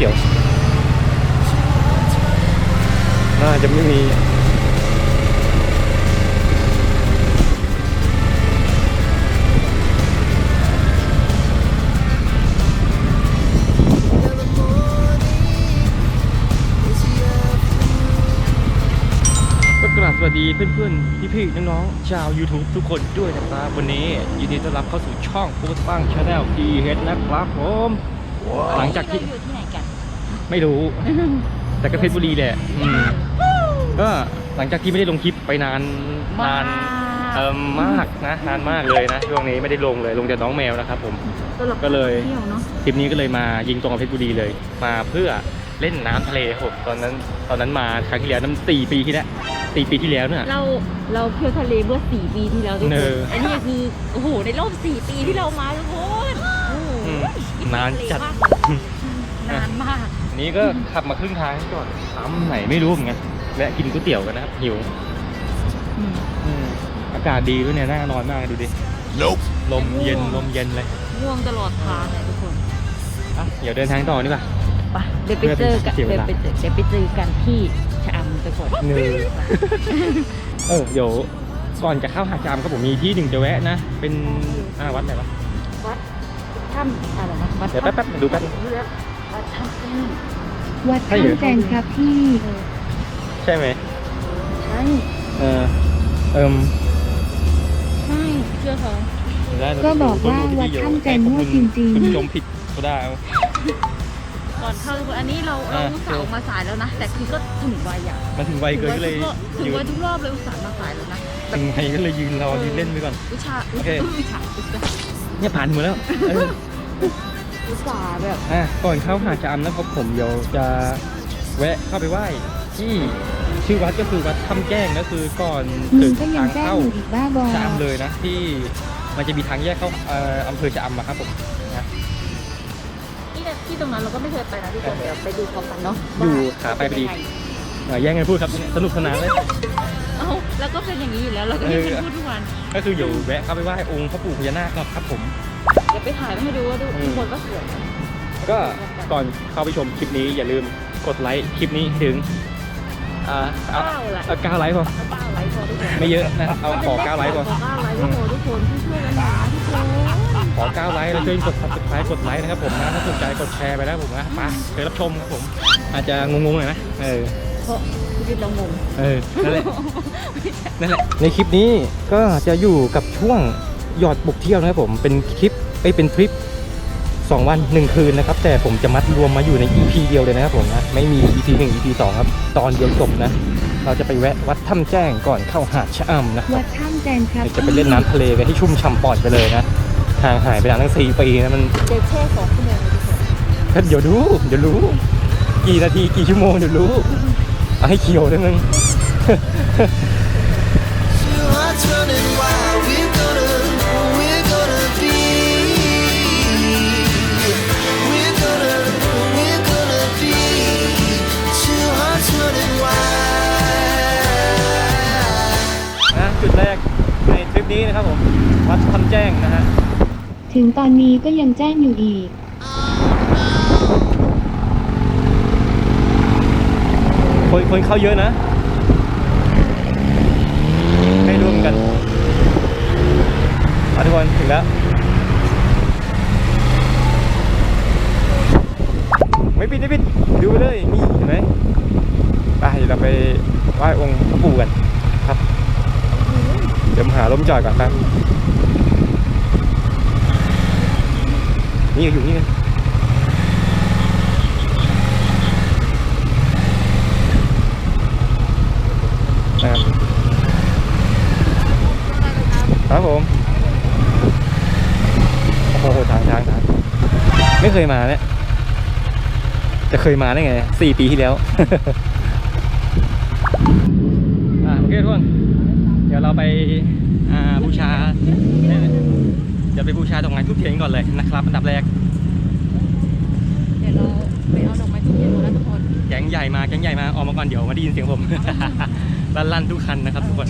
นี่ไงก๋วยเตี๋ยว น่าจะไม่มีก็กราบสวัสดีเพื่อนๆพี่ๆน้องๆชาว YouTube ทุกคนด้วยนะครับวันนี้ยินดีต้อนรับเข้าสู่ช่องปูตั้งชาแนลทีเฮดนะครับผม หลังจากที่เราอยู่ที่ ไหนกันไม่รู้ แต่ก็เพชรบุรีแหละอืมก็หลังจากที่ไม่ได้ลงคลิปไปนานนานเอ่อมากนะนานมากเลยนะช่วงนี้ไม่ได้ลงเลยลงแต่น้องแมวนะครับผมก็เลยเที่ยวเนาะทริปนี้ก็เลยมายิงตรงกับเพชรบุรีเลย มาเพื่อเล่นน้ำทะเลครับตอนนั้นตอนนั้นมาครั้งที่แล้วนั้นสี่ปีที่แล้วสี่ปีที่แล้วเนี่ย เราเราเที่ยวทะเลเมื่อสี่ปีที่แล้วทุกคเอนออันนี้คือโอ้โหในรอบสี่ปีที่เรามาทุกคนโอ้โหอืมนานจัดนานมากอันนี้ก็ ขับมาครึ่งทางก่อนซ้ำไหนไม่รู้เหมือนกันแวะกินก๋วยเตี๋ยวกันนะครับหิวอืมอืมอากาศดีด้วยเนี่ยน่านอนมากดูดิ Nope. ลมเย็นลมเย็นเลยง่วงตลอดทางเลยทุกคนอะเดี๋ยวเดินทางต่อดีกว่าไปเดี๋ยวไปเจอกันเสียเวเดี๋ยวลาไปเจอเดี๋ยวไปเจอกันที่ชะอำทุกคนเนยเออเดี๋ยวก่อนจะเข้าหาดจามครับผมมีที่หนึ่งจะแวะนะ เป็นอ่าวัดอะไรวะวัดถ้ำอะไรนะวัดเดี๋ยวแป๊บๆดูแป๊บ วัดถ้ำแก้ววัดใช่เหรอถ้ำแจงครับพี่ใช่ไหมใช่เออเอิมใช่เชื่อเขาได้ก็บอกว่าวัดถ้ำแจงมั่วจริงคุณๆผู้ชมผิดก็ได้เอาก่อนเข้าทุกคนอันนี้เราเราอ่าอุตส่าห์ออกมาสายแล้วนะ แต่คือก็ถึงวัยอะมาถึงวัยเกินก็เลยถึงยืนวัยทุกรอบเลยอุตส่าห์มาสายแล้วนะถึงวัยก็เลยยืนรอยืนเล่นไปก่อนวิชาโอเควิชาวิชาเนี่ยผ่านหมดแล้วเอออุตส่าห์แบบอะก่อนเข้าหาดจามนะครับผมเดี๋ยวจะแวะเข้าไปไหว้ที่ชื่อวัดก็คือวัดถ้ำแจ้งก็คือก่อนมึถึงงก็ยัทางงแจ้งเข้าอยู่อีกบ้าบอชะอำเลยนะที่มันจะมีทางแยกเข้าเอ่ออำเภอชะอำอะครับผมนะที่ที่ตรงนั้นเราก็ไม่เคยไปนะทุกคนเดี๋ยวไปดูพร้อมกันเนาะอยู่ขาไปพอดีเอ่อแย่งกันพูดครับสนุกสนานเลย เอ้าแล้วก็เป็นอย่างนี้อยู่แล้วเราก็ยังเป็นพูดทุกวัน ก็คือเดี๋ยวแวะเข้าไปไหว้องค์พระปู่พญานาคก่อนครับผมเดี๋ยว ไปถ่ายมาให้ดูว่าดูอืมทุกคนก็สวย ก็ก่อนเข้าไปชมคลิปนี้อย่าลืมกดไลค์คลิปนี้ให้ถึงอ่าเอาเก้าแหละเอาเก้าไลค์พอเก้าไลค์พอทุกคนไม่เยอะนะครับเอาขอเก้าไลค์พอขอเก้าไลค์ก็พอทุกคนช่วยๆกันนะทุกคนขอ9ไลค์แล้วช่วยกด subscribe กดไลค์นะครับผมนะถ้าสนใจกดแชร์ไปแล้วผมนะไปเคยรับชมครับผม อาจจะงงๆหน่อยนะเออ เพราะชีวิตเรางง เออ นั่นแหละ นั่นแหละ ในคลิปนี้ก็จะอยู่กับช่วงหยอดบุกเที่ยวนะครับผม เป็นคลิป เอ้ยเป็นทริป 2 วัน 1 คืนนะครับ แต่ผมจะมัดรวมมาอยู่ใน EP เดียวเลยนะครับผมนะไม่มี EP 1 EP 2 ครับ ตอนเดียวจบนะ เราจะไปแวะวัดถ้ำแจ้งก่อนเข้าหาดชะอำนะครับวัดถ้ำแจงครับเดี๋ยวจะไปเล่นน้ำทะเลกันให้ชุ่มฉ่ำปอดไปเลยนะห่างหายไปนานตั้งสี่ปีนะมันเดี๋ยวแช่สองชั่วโมงเลยทุกคนก็เดี๋ยวดูเดี๋ยวรู้ กี่นาทีกี่ชั่วโมงเดี๋ยวรู้เอาให้เขียวด้วยมึง นี้นะครับผม วัดทำแจ้งนะฮะ ถึงตอนนี้ก็ยังแจ้งอยู่อีก คนคนเข้าเยอะนะ ให้ร่วมกันมาทุกคนถึงแล้ว ไม่ปิดไม่ปิดดูไปเลยนี่เห็นไหมไปเดี๋ยวเราไปไหว้องค์พระปู่กันครับเดี๋ยวหาล้มจอดก่อนครับนี่อยู่นี่นะครับครับผมโอ้โหทางทางทางไม่เคยมาเนี่ยจะเคยมาได้ไงสี่ปีที่แล้ว ยวเราไปอ่าบูชาเดี๋ยวไปบูชาดอกไม้ทุกเทียนก่อนเลยนะครับอันดับแรกเดี๋ยวเราไปเอาดอกไม้ทุกเย็นแล้วทุกคนแก๊งใหญ่มาแก๊งใหญ่มาออกมาก่อนเดี๋ยวมาได้ยินเสียงผมลั่นๆทุกคันนะครับทุกคน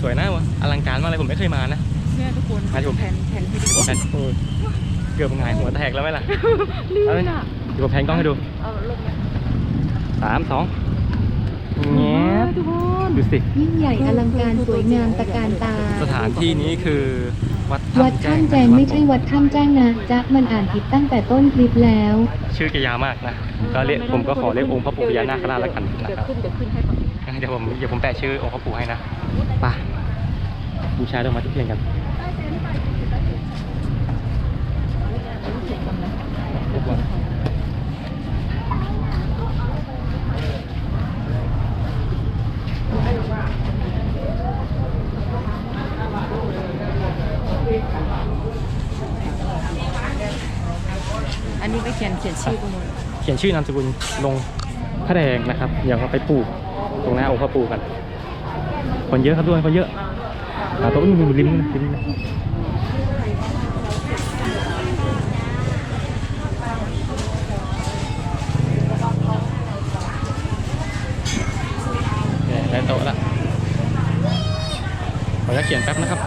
สวยนะวะอลังการมากเลยผมไม่เคยมานะเนี่ยทุกคนมาชมแผ่นแผ่นที่ดีแพนโอ้ยเกือบหงายหัวแตกแล้วไหมล่ะลื่เอาไหมนอะเดี๋ยวผมแพนกล้องให้ดูเอาลงมาสามสองเงี้ย ทุกคนดูสิ ยิ่งใหญ่อลังการสวยงามตะการตา สถานที่นี้คือวัดวัดถ้ำแจ้ถ้ำงแจงไม่ใช่วัดถ้ำแจ้งนะจ๊ะมันอ่านผิดตั้งแต่ต้นคลิปแล้ว ชื่อแกยาวมากนะผมก็เรียกผมก็ขอเรียกองค์พระปู่พญานาคราชแล้วกันนะเดี๋ยวครับขึ้นเดี๋ยวขึ้นให้ฝั่งนี้นะเดี๋ยวผมเดี๋ยวผมแปะชื่อองค์พระปู่ให้นะไปบูชาดอกไม้ทุกเทียนกันอันนี้ไปเขียนเขียนชื่อกูหมดเขียนชื่อนามสกุลลงพระแดงนะครับ เดี๋ยวเราไปปลูกตรงหน้าองค์พระปู่กัน คนเยอะครับทุกคนคนเยอะอ่าตรงนี้ริมริมเนี่ยได้โต๊ะละขอจะเขียนแป๊บนะครับ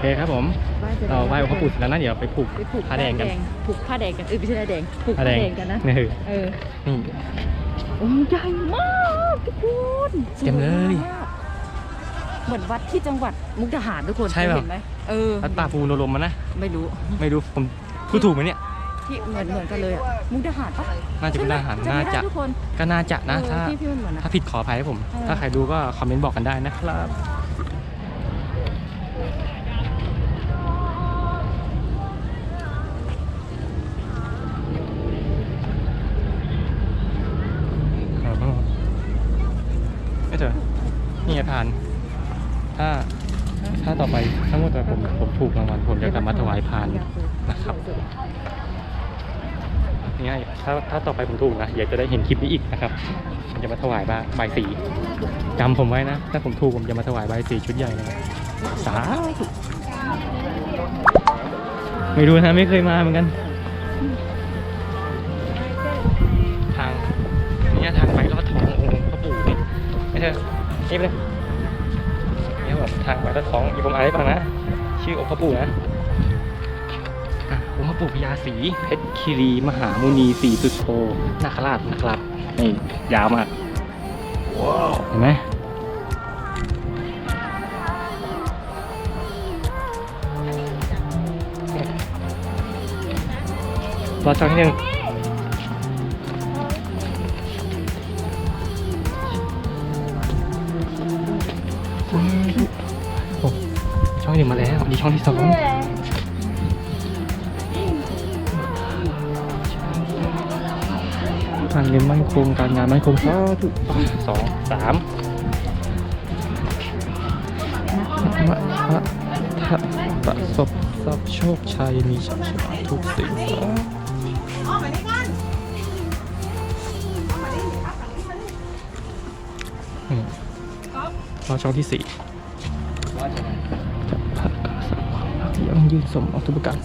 เคครับผม เราไหว้องค์พระปู่เสร็จแล้วนะเดี๋ยวไปผูกไปผูกผ้าแดงกัน ผูกผ้าแดงกันเออไม่ใช่ผ้าแดงผูกผ้าผ้าแดงแดงกันนะนี่เออนี่องค์ใหญ่มากทุกคนเต็มเลยเหมือนวัดที่จังหวัดมุกดาหารทุกคนใช่เปล่าเห็นไหมเออวัดป่าภูโนรมมานะไม่รู้ไม่รู้ผมพูดถูกไหมเนี่ยที่เหมือนเหมือนกันเลยอะมุกดาหารปะน่าจะเป็นทหารใช่ไหมน่าจะจำไม่ได้ทุกคนก็น่าจะนะเออถ้าที่ที่มันเหมือนนะถ้าผิดขออภัยให้ผมเออถ้าใครดูก็คอมเมนต์บอกกันได้นะครับอ๋อไม่เถอะนี่ไงผ่าน ถ้าถ้าต่อไปถ้าเมื่อผมผมถูกรางวัลผมจะกลับมาถวายพานนะครับ นี่ไง ถ้าถ้าต่อไปผมถูกนะอยากจะได้เห็นคลิปนี้อีกนะครับผมจะมาถวายบ้าใบสีจำผมไว้นะ ถ้าผมถูกผมจะมาถวายใบสีชุดใหญ่เลยสาธุไม่รู้นะไม่เคยมาเหมือนกัน ทางเนี่ยทางไปลอดท้ององค์พระปู่นี่ไม่ใช่นี่ไปเลยเนี่ยแบบทางไปลอดท้องอีกผมอ่านให้ฟังนะ ชื่อองค์พระปู่นะ ปู่พญาศรีเพชรคีรีมหามุนีสีสุดโทนาคราชนะครับนี่ยาวมากเห็นไหมรอจังนิดนึงโอ้ช่องที่หนึ่งมาแล้ว อันนี้ช่องที่สอง การเงินมั่นคงการงานมั่นคงสาธุสองสามมะพะทะประสบทรัพย์โชคชัยมีชัยชนะทุกสิ่งสาอืมรอช่องที่สี่จะพักสักความรักที่ยังยืนสมอาทุกประการ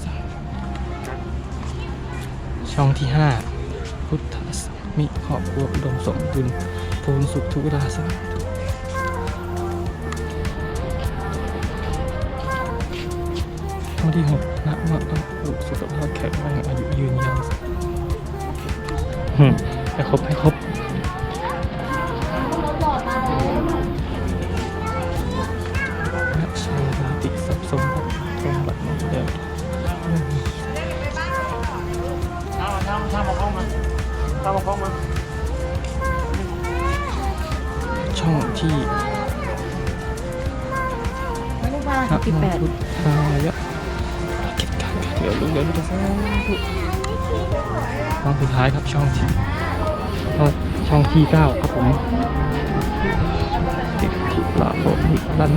ช่องที่ห้าพุทธ มมิครอบครัวอุดมสมบูรณ์พูนสุขทุกราสาธุข้อที่หกนะมะพร้าวสุขภาพแข็งแรงอายุยืนยาวอืมให้ครบให้ครบ ช่องสุดท้ายครับช่องที่ช่องที่เก้าครับผมติดผิดละผมอีกลัน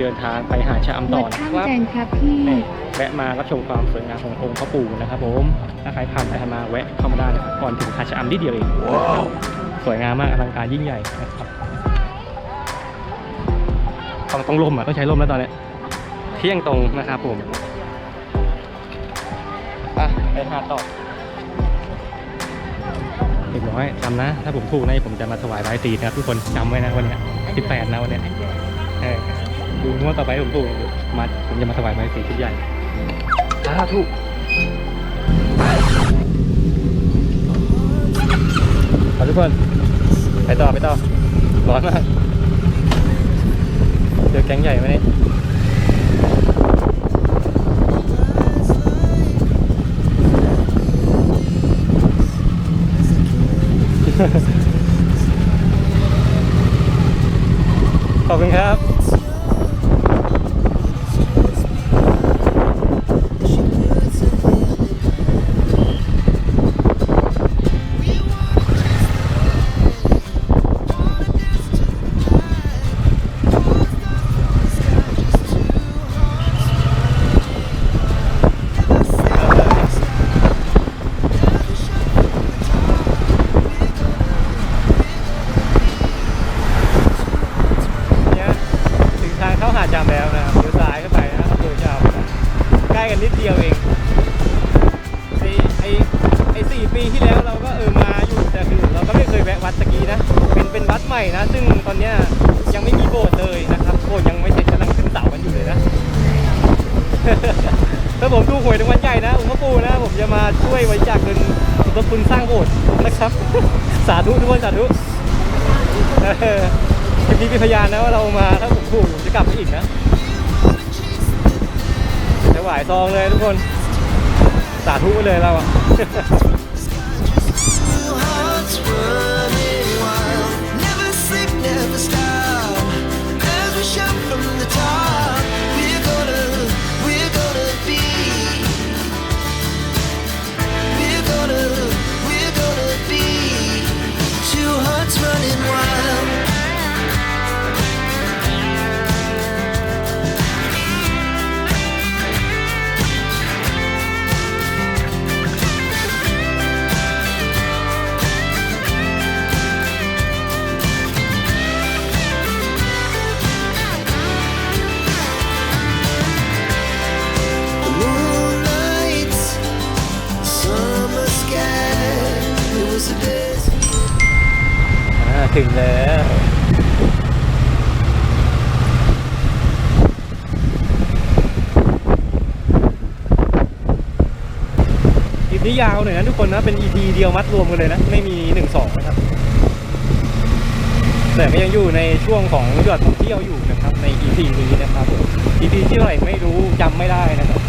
เดินทางไปหาชะอำต่วัอดนะข้ามครับแจงครับพี่นี่แวะมารับชมความสวยงามขององค์พระปู่นะครับผมถ้าใครผ่านไปผ่านมาแวะเข้ามาได้นะครับก่อนถึงหาดชะอำนิดเดียวเองสวยงามมากอลังการยิ่งใหญ่นะครับต้องต้องร่มอะต้องใช้ร่มแล้วตอนเนี้ยเที่ยงตรงนะครับผมอะไปหาดต่อเรียบร้อยจำนะ ถ้าผมถูกนะผมจะมาถวายใบายสีนะครับทุกคนจำไว้นะวันเนี้ย18นะวันเนี้ยเออ ดูงวดต่อไปผมถูกมาผมจะมาถวายใบายสีชุดใหญ่สาธุเอาทุกคนไปต่อไปต่อ ร้อนมาก เจอแก๊งใหญ่ไหมเนี่ยขอบคุณครับ ช่วยไว้จากเงินสมทบทุนสร้างโบสถ์นะครับ สาธุทุกคนสาธุเออคลิปนี้เป็นพยานนะว่าเรามาถ้าผมถูกผมจะกลับมาอีกนะถวายซองเลยทุกคน สาธุเลยเราอะ นี้ยาวหน่อยนะทุกคนนะ เป็น EP เดียวมัดรวมกันเลยนะ ไม่มี 1 2 นะครับ แต่ก็ยังอยู่ในช่วงของยอดท่องเที่ยวอยู่นะครับ ใน EP นี้นะครับ EP ที่เท่าไหร่ไม่รู้จำไม่ได้นะครับ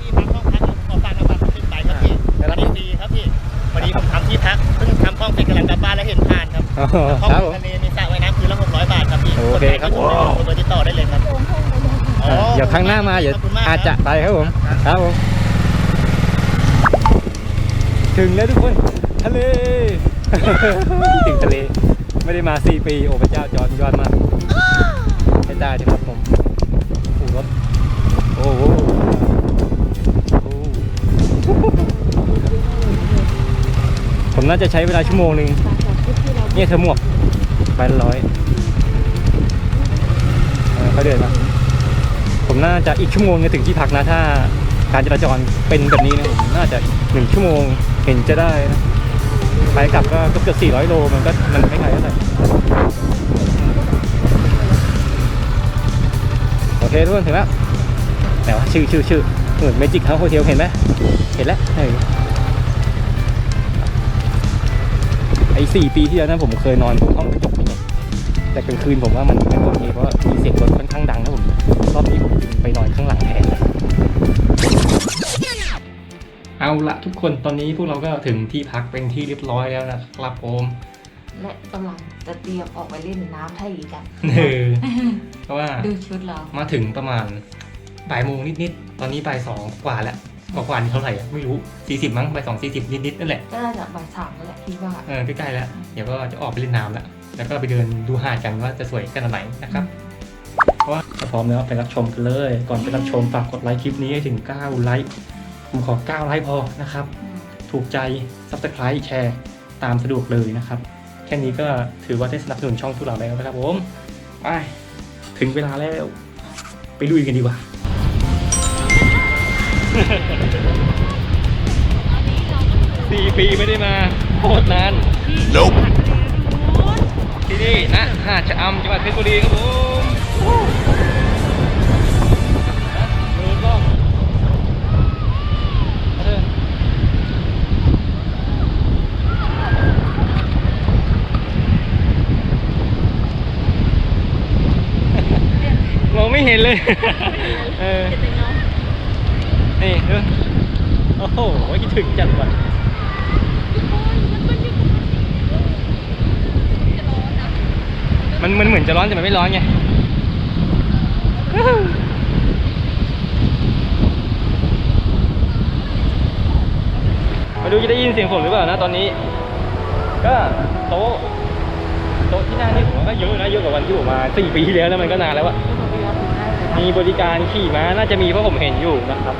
ที่พักห้องพักขอฝากน้ำมันขึ้นไปครับพี่ได้รับอันนี้ฟรีครับพี่วันนี้ผมทำที่พักเพิ่งทำห้องเสร็จกำลังกลับบ้านแล้วเห็นทานครับอ๋อห้องครับผม ทะเลมีสระว่ายน้ำคืนละ600 บาทครับพี่โอเคครับ นไหนที่ผมไม่มีเบอร์ติดต่อได้เลยครับอ๋ออะเดี๋ยวครั้งหน้ามาเดี๋ยวขบคุณมกอาจจะครับไปครับผม ครับผม ถึงแล้วทุกคนทะเล ถึงทะเล ไม่ได้มา 4 ปี โอ้พระเจ้าจอดยอดมากให้ได้ที่ครับผมโอ้รถ โอ้โหโอ้ผมน่าจะใช้เวลาชั่วโมงหนึ่งเนี่ยเธอหมวกใบละร้อยเออเขาเดินมาผมน่าจะอีกชั่วโมงจะถึงที่พักนะถ้า การจราจรเป็นแบบนี้นะผมน่าจะหนึ่งชั่วโมงเห็นจะได้นะไปกลับก็เกือบสี่ร้อยโลมันก็มันไม่ไกลเท่าไหร่โอเคทุกคนถึงแล้วไหนวะชื่อชื่อชื่อเหมือนเมจิกเฮาส์โฮเทลเห็นไหมเห็นแล้วไอ้สี่ปีที่แล้วนะผมเคยนอนตรงห้องกระจกนี่ไงแต่กลางคืนผมว่ามันไม่โอเคเพราะมีเสียงรถค่อนข้างดังนะผมรอบนี้ผมจึงไปนอนข้างหลังแทน เอาละทุกคนตอนนี้พวกเราก็ถึงที่พักเป็นที่เรียบร้อยแล้วนะครับผมและกำลังจะเตรียมออกไปเล่นน้ำทะเลกันเออเพราะว่าดูชุดเรามาถึงประมาณบ่ายโมงนิดๆ ตอนนี้บ่ายสองกว่าแล้วกว่าๆนี่เท่าไหร่อะไม่รู้สี่สิบมั้งบ่ายสองสี่สิบนิดๆนั่นแหละก็น่าจะบ่ายสามนั่นแหละคิดว่าเออใกล้ๆแล้ว เดี๋ยวก็จะออกไปเล่นน้ำแล้วแล้วก็ไปเดินดูหาดกันว่าจะสวยขนาดไหนนะครับเพราะว่าถ้าพร้อมแล้วไปรับชมกันเลย ก่อนไปรับชมฝากกดไลค์คลิปนี้ให้ถึง 9 ไลค์ ผมขอ9ไลค์พอนะครับ ถูกใจ Subscribe แชร์ตามสะดวกเลยนะครับ แค่นี้ก็ถือว่าได้สนับสนุนช่องพวกเราแล้วนะครับผมไปถึงเวลาแล้ว ไปลุยกันดีกว่าสี่ปีไม่ได้มาโคตรนานที่นี่นะหาดชะอำจังหวัดเพชรบุรีครับผม เห็นเลย เออนี่ดูโอ้โหคิดถึงจังว่ะมันมันเหมือนจะร้อนแต่มันไม่ร้อนไงมาดูจะได้ยินเสียงฝนหรือเปล่านะตอนนี้ ก็โต๊ะโต๊ะที่นั่งนี่ผมว่าก็เยอะนะเยอะกว่าวันที่ผมมาสี่ปีที่แล้วแล้วมันก็นานแล้วอะ มีบริการขี่ม้าน่าจะมีเพราะผมเห็นอยู่นะครับ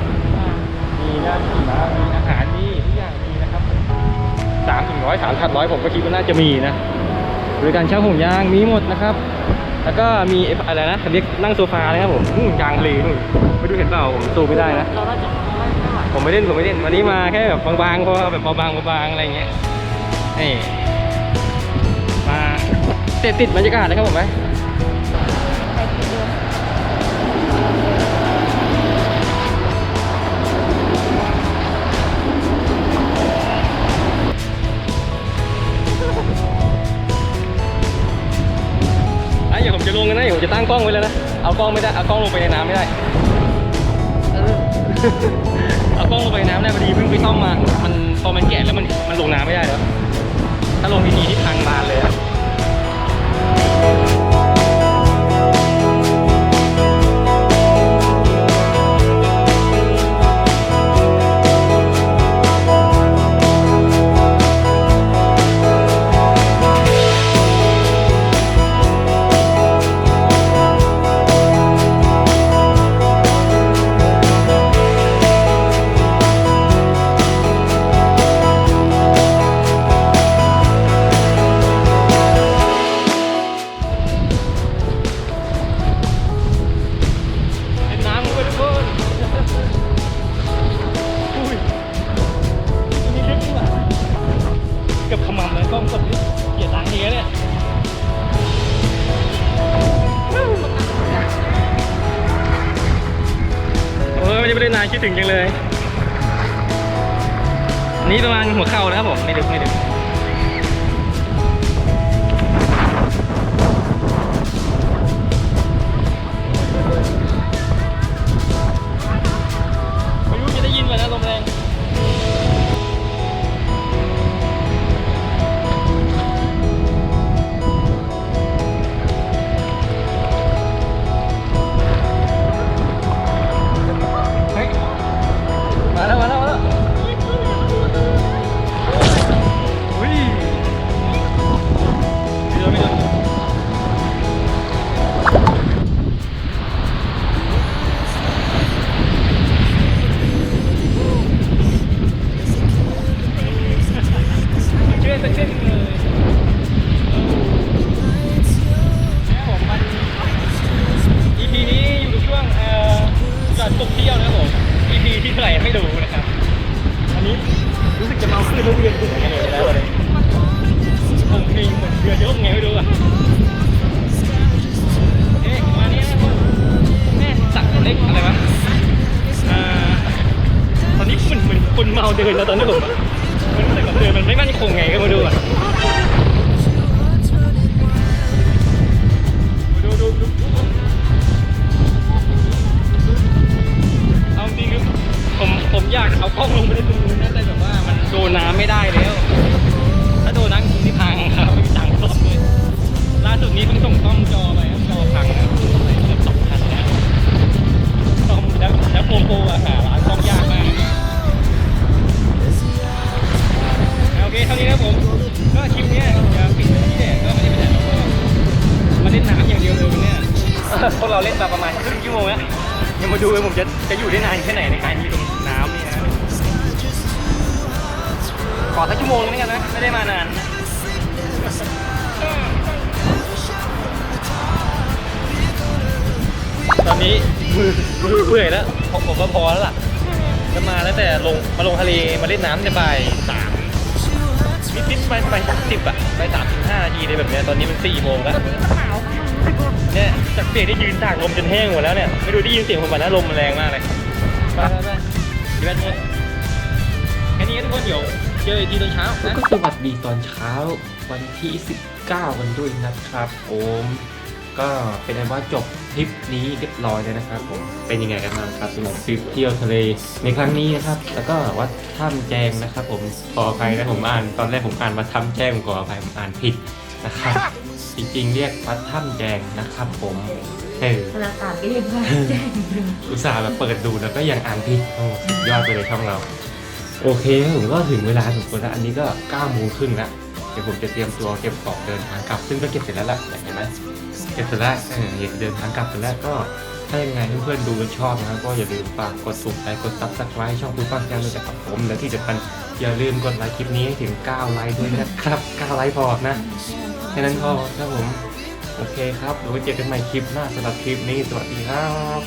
มีหน้าขี่ม้ามีอาหารมีทุกอย่างมีนะครับสามถึงร้อยสามถัดร้อยผมก็คิดว่าน่าจะมีนะบริการเช่าห่มยางมีหมดนะครับ แล้วก็มีอะไรนะเรียกนั่งโซฟาเลยครับผมนู่นกลางทะเลนู่นไม่ดูเห็นเปล่าผมซูไม่ได้นะผมไม่เล่นผมไม่เล่นวันนี้มาแค่แบบบางๆเพราะแบบบางๆบางๆอะไรเงี้ยนี่มาเสพติดบรรยากาศเลยครับผมไหม กันนะเดี๋ยวผมจะตั้งกล้องไว้แล้วนะ เอากล้องไม่ได้ เอากล้องลงไปในน้ำไม่ได้ เอากล้องลงไปในน้ำได้พอดีเพิ่งไปซ่อมมา มันพอมันแก่แล้วมันมันลงน้ำไม่ได้แล้ว ถ้าลงทีๆที่พังบานเลยอะ Gracias, ไปในตรงนู้นนะแต่แบบว่ามันโดนน้ำไม่ได้แล้ว ถ้าโดนน้ำคงที่พังครับไม่มีตังค์ซ่อมเลยล่าสุดนี้เพิ่งส่งซ่อมจอไปครับจอพังนะไปเกือบสองพันนะซ่อมแล้วแล้วโปรโปรอะหาร้านซ่อมยากมากโอเคเท่านี้นะครับผมก็คลิปนี้จะปิดที่เนี่ยก็ไม่ได้ไปไหนหรอกก็มาเล่นน้ำอย่างเดียวเลยวันเนี้ยพวกเราเล่นมาประมาณครึ่งชั่วโมงแล้วยังมาดูเลยผมจะจะอยู่ได้นานแค่ไหนในการอยู่ตรง ขอสักชั่วโมงนึงแล้วกันนะ ไม่ได้มานานตอนนี้มือมือเปื่อยแล้วผมผมก็พอแล้วล่ะ จะมาแล้วแต่ลงมาลงทะเลมาเล่นน้ำจะบ่ายสามนิดนิดๆไปไปสามสิบอะไปสามสิบห้านาทีเลยแบบเนี้ยตอนนี้มันสี่โมงแล้วเนี่ยจากเสียงที่ยืนตากลมจนแห้งหมดแล้วเนี่ยไม่ดูได้ยินเสียงผมป่ะนะลมมันแรงมากเลยไปไปไปดีแบนหมดแค่นี้ทุกคนเดี๋ยว เจออีกทีตอนเช้านะก็สวัสดีตอนเช้าวันที่ 19 กันด้วยนะครับผมก็เป็นอันว่าจบทริปนี้เรียบร้อยแล้วนะครับผมเป็นยังไงกันบ้างครับสำหรับทริปเที่ยวทะเลในครั้งนี้นะครับ แล้วก็วัดถ้ำแจงนะครับ ผมขออภัยนะผมอ่าน ตอนแรกผมอ่านมาถ้ำแจงผมขออภัยผมอ่านผิดนะครับจริงๆเรียกวัดถ้ำแจงนะครับผมเออเวลาอ่านก็ยังไงแจ้งอยู่อุตส่าห์แบบเปิดดูแล้วก็ยังอ่านผิดโอ้สุดยอดไปเลยช่องเรา โอเคผมก็ถึงเวลาสมควรแล้ว อันนี้ก็9โมงครึ่งแล้วเดี๋ยวผมจะเตรียมตัวเก็บของเดินทางกลับ ซึ่งก็เก็บเสร็จแล้วล่ะเห็นไหมเก็บเสร็จแล้วเอออยากจะเดินทางกลับเสร็จแล้วก็ถ้ายังไงเพื่อนๆดูแล้วชอบนะครับก็อย่าลืมฝากกดถูกใจกดซับสไครต์ช่องคุณฟังแจ้งด้วยนะครับผมและที่สำคัญอย่าลืมกดไลค์คลิปนี้ให้ถึง 9 ไลค์ด้วยนะครับ 9 ไลค์พอนะแค่นั้นพอครับผม โอเคครับเดี๋ยวเจอกันใหม่คลิปหน้าสำหรับคลิปนี้ สวัสดีครับ